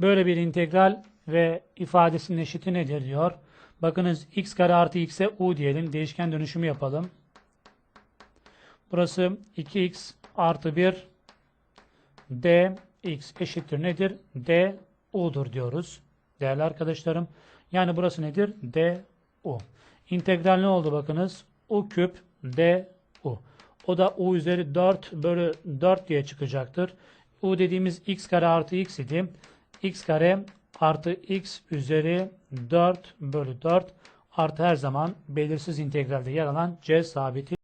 Böyle bir integral ve ifadesinin eşiti nedir diyor. Bakınız x kare artı x'e u diyelim. Değişken dönüşümü yapalım. Burası 2x artı 1 dx eşittir nedir? d u'dur diyoruz. Değerli arkadaşlarım. Yani burası nedir? d u. İntegral ne oldu bakınız? u küp d u. O da u üzeri 4 bölü 4 diye çıkacaktır. u dediğimiz x kare artı x idi. X kare artı x üzeri 4 bölü 4 artı her zaman belirsiz integralde yer alan c sabiti